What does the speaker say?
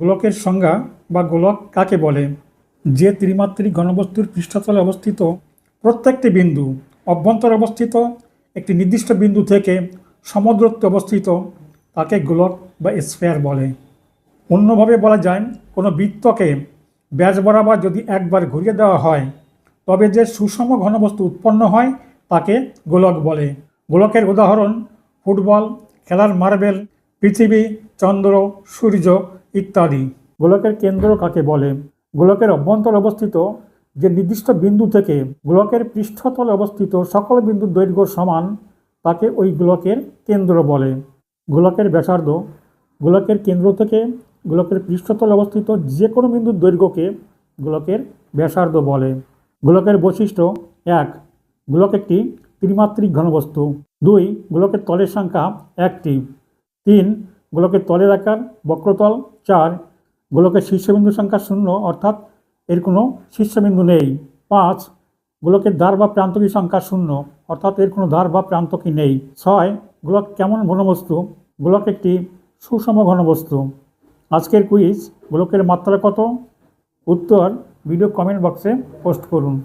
গোলকের সংজ্ঞা বা গোলক কাকে বলে? যে ত্রিমাত্রিক ঘনবস্তুর পৃষ্ঠতলে অবস্থিত প্রত্যেকটি বিন্দু অভ্যন্তরে অবস্থিত, একটি নির্দিষ্ট বিন্দু থেকে সমদূরত্বে অবস্থিত, তাকে গোলক বা স্ফেয়ার বলে। অন্যভাবে বলা যায়, কোনো বৃত্তকে ব্যাস বরাবর যদি একবার ঘুরিয়ে দেওয়া হয়, তবে যে সুষম ঘনবস্তু উৎপন্ন হয়, তাকে গোলক বলে। গোলকের উদাহরণ, ফুটবল, খেলার মার্বেল, পৃথিবী, চন্দ্র, সূর্য ইত্যাদি। গোলকের কেন্দ্র কাকে বলে? গোলকের অভ্যন্তর অবস্থিত যে নির্দিষ্ট বিন্দু থেকে গোলকের পৃষ্ঠতলে অবস্থিত সকল বিন্দুর দৈর্ঘ্য সমান, তাকে ওই গোলকের কেন্দ্র বলে। গোলকের ব্যাসার্ধ গোলকের কেন্দ্র থেকে গোলকের পৃষ্ঠতলে অবস্থিত যে কোনো বিন্দুর দৈর্ঘ্যকে গোলকের ব্যাসার্ধ বলে। গোলকের বৈশিষ্ট্য এক, গোলক একটি ত্রিমাত্রিক ঘনবস্তু। দুই, গোলকের তলের সংখ্যা একটি। তিন গোলকের তলের আকার, বক্রতল, চার গোলকের শীর্ষবিন্দু সংখ্যা শূন্য, অর্থাৎ এর কোনো শীর্ষবিন্দু নেই। পাঁচ গোলকের দ্বার বা প্রান্তকী সংখ্যা শূন্য, অর্থাৎ এর কোনো দ্বার বা প্রান্তকী নেই। ছয়, গোলক কেমন ঘনবস্তু? গোলক একটি সুষম ঘনবস্তু। আজকের কুইজ গোলকের মাত্রা কত? উত্তর ভিডিও কমেন্ট বক্সে পোস্ট করুন।